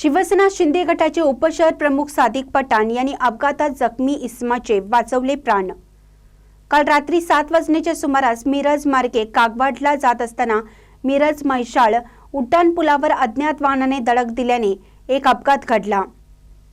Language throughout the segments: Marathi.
शिवसेना शिंदे गटाचे उपशहर प्रमुख सादिक पठाण यांनी अपघातात जखमी इस्माचे वाचवले प्राण. काल रात्री सात वाजण्याच्या सुमारास मिरज मार्गे कागवाडला जात असताना मिरज म्हैसाळ उड्डाण पुलावर अज्ञात वाहनाने धडक दिल्याने एक अपघात घडला.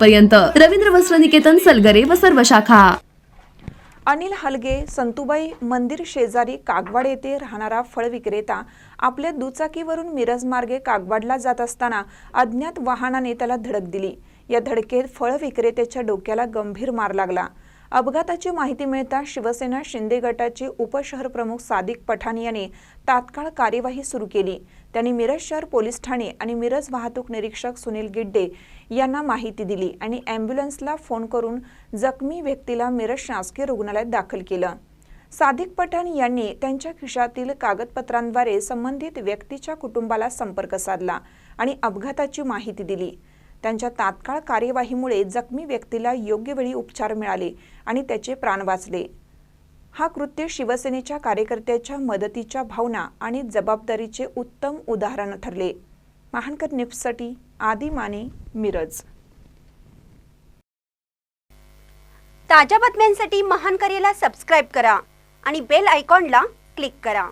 पर्यंत रवींद्र वस्त्र निकेतन सलगरे व सर्व शाखा. अनिल हलगे संतुबाई मंदिर शेजारी कागवाड येथे राहणारा फळ विक्रेता आपल्या दुचाकीवरून मिरज मार्गे कागवाडला जात असताना अज्ञात वाहनाने त्याला धडक दिली. या धडकेत फळ विक्रेत्याच्या डोक्याला गंभीर मार लागला. अपघाताची माहिती मिळता शिवसेना शिंदे गटाचे उपशहर प्रमुख सादिक पठाण यांनी तात्काळ कार्यवाही सुरू केली. त्यांनी मिरज शहर पोलीस ठाणे आणि मिरज वाहतूक निरीक्षक सुनील गिड्डे यांना माहिती दिली आणि अँब्युलन्सला फोन करून जखमी व्यक्तीला मिरज शासकीय रुग्णालयात दाखल केलं. सादिक पठाण यांनी त्यांच्या खिशातील कागदपत्रांद्वारे संबंधित व्यक्तीच्या कुटुंबाला संपर्क साधला आणि अपघाताची माहिती दिली. त्यांच्या तात्काळ कार्यवाहीमुळे जखमी व्यक्तीला योग्य वेळी उपचार मिळाले आणि त्याचे प्राण वाचले. हा कृत्य शिवसेनेच्या कार्यकर्त्याच्या मदतीच्या भावना आणि जबाबदारीचे उत्तम उदाहरण ठरले. महानकर निफ्ससाठी आदी माने मिरज. ताज्या बातम्यांसाठी महानकरेला सबस्क्राईब करा आणि बेल आयकॉनला क्लिक करा.